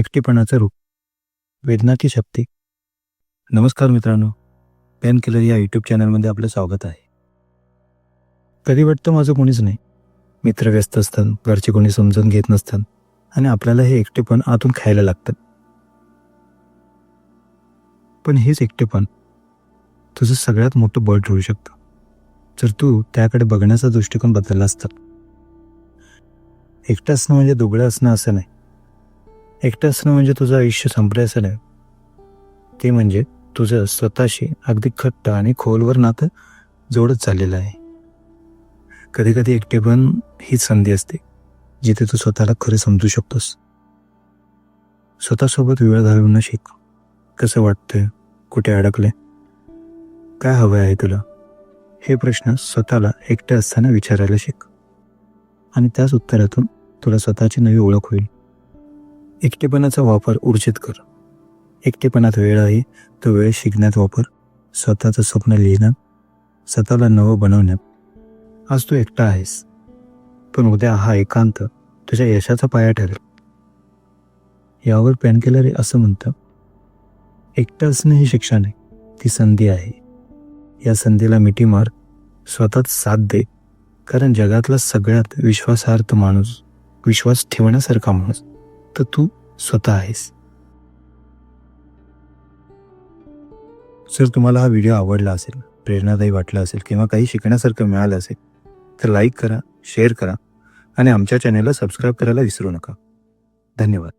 एकटेपणाचं रूप. वेदनाची शक्ती. नमस्कार मित्रांनो. पेन किलर या यूट्यूब चॅनलमध्ये आपलं स्वागत आहे. कधी वाटतं माझं कोणीच नाही? मित्र व्यस्त असतात घरचे कोणी समजून घेत नसतात आणि आपल्याला हे एकटेपण आतून खायला लागतं. पण हेच एकटेपण तुझं सगळ्यात मोठं बळ ठरू शकतं. जर तू त्याकडे बघण्याचा दृष्टिकोन बदलला असतात एकटं असणं म्हणजे दुबळं असणं असं नाही. एकटं असणं म्हणजे तुझं आयुष्य संपलं असं नाही. ते म्हणजे तुझं स्वतःशी अगदी खट्ट आणि खोलवर नातं जोडत चाललेलं आहे. कधी कधी एकटेपण हीच संधी असते जिथे तू स्वतःला खरं समजू शकतोस. स्वतःसोबत वेळ घालवणं शिक. कसं वाटतंय? कुठे अडकले काय हवं आहे तुला? हे प्रश्न स्वतःला एकटं असताना विचारायला शिक. आणि त्याच उत्तरातून तुला स्वतःची नवी ओळख होईल. एकटेपणाचा वापर ऊर्जित कर. एकटेपणात वेळ आहे तो वेळ शिकण्यात वापर. स्वतःचं स्वप्न लिहिण्यात स्वतःला नवं बनवण्यात. आज तू एकटा आहेस पण उद्या हा एकांत तुझ्या यशाचा पाया ठरेल. यावर पॅनकेलर असं म्हणतं. एकटं असणं ही शिक्षा नाही ती संधी आहे. या संधीला मिठी मार स्वतःच साथ दे. कारण जगातला सगळ्यात विश्वासार्थ माणूस विश्वास ठेवण्यासारखा माणूस. तर तू स्वतः आहेस. जर तुम्हाला हा व्हिडिओ आवडला असेल प्रेरणादायी वाटला असेल किंवा काही शिकण्यासारखं मिळालं असेल तर लाईक करा शेअर करा आणि आमच्या चॅनेलला सबस्क्राईब करायला विसरू नका. धन्यवाद.